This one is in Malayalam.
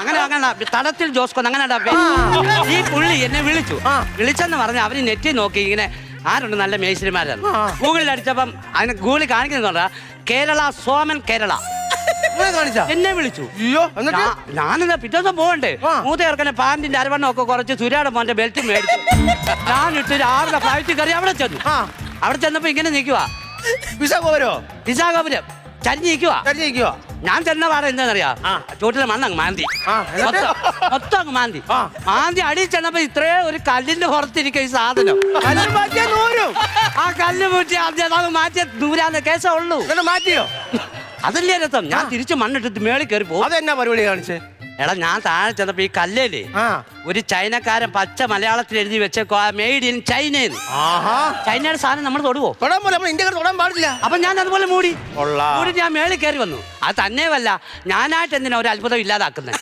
അങ്ങനെ അങ്ങനെ തടത്തിൽ ജോസ്കോ അങ്ങനെ ഈ പുള്ളി എന്നെ വിളിച്ചു. വിളിച്ചെന്ന് പറഞ്ഞ അവർ നെറ്റി നോക്കി ഇങ്ങനെ ആരുണ്ട് നല്ല മേശിരിമാരാണ്. ഗൂഗിളിൽ അടിച്ചപ്പം അതിന് ഗൂഗിളിൽ കാണിക്കുന്നുണ്ട് കേരള സോമൻ കേരള. എന്നെ വിളിച്ചു. അയ്യോ പിറ്റേ ദിവസം പോകണ്ടേ. മൂത്ത ചേർക്കനെ പാന്റിന്റെ അരവണ്ണം ഒക്കെ കുറച്ച് സുരാടെ മോന്റെ ബെൽറ്റ് മേടിച്ചു. ഞാൻ ഇട്ട് രാവിലെ ഫ്ലൈറ്റ് കയറി അവിടെ ചെന്നു. അവിടെ ചെന്നപ്പോ ഇങ്ങനെ നിൽക്കുക വിസ പോരോ വിശാഖപുരം ചരിഞ്ഞ് നിൽക്കുക കരിഞ്ഞിരിക്കുവോ ഞാൻ ചെന്ന പാടെ എന്താണെന്നറിയാ? ആ. ചൂട്ടിലെ മണ്ണങ്ങ് മാന്തി. ആ, എന്നിട്ട്? മൊത്തം മൊത്തം അങ്ങ് മാന്തി. ആ. മാന്തി അടി ചെന്നപ്പോ ഇത്രേ ഒരു കല്ലിന്റെ പുറത്തിരിക്കും ഈ സാധനം. ആ കല്ല് ആദ്യം അത് മാറ്റിയ ദൂരാന്ന് കേസേ ഉള്ളൂ. മാറ്റിയോ? അതല്ലേ രസം. ഞാൻ തിരിച്ച് മണ്ണിട്ട് മേളിൽ കയറി പോകും. അതെന്നാ പരിപാടി കാണിച്ചേ? എടാ ഞാൻ താഴെ ചെന്നപ്പോ ഈ കല്ലേലേ ആ. ഒരു ചൈനക്കാരൻ പച്ച മലയാളത്തിൽ എഴുതി വെച്ചേക്കോ മെയ്ഡ് ഇൻ ചൈന ആഹാ. ചൈനയുടെ സാധനം നമ്മൾ തൊടുവോ? തൊടാൻ പോലെ നമ്മൾ ഇന്ത്യക്കാർ തൊടാൻ പാടില്ല. അപ്പൊ ഞാൻ അതുപോലെ മൂടി. കൊള്ളാം. മൂടി ഞാൻ മേളിൽ കയറി വന്നു. അത് തന്നെയല്ല ഞാനായിട്ട് എന്തിനാ ഒരു അത്ഭുതം ഇല്ലാതാക്കുന്നത്?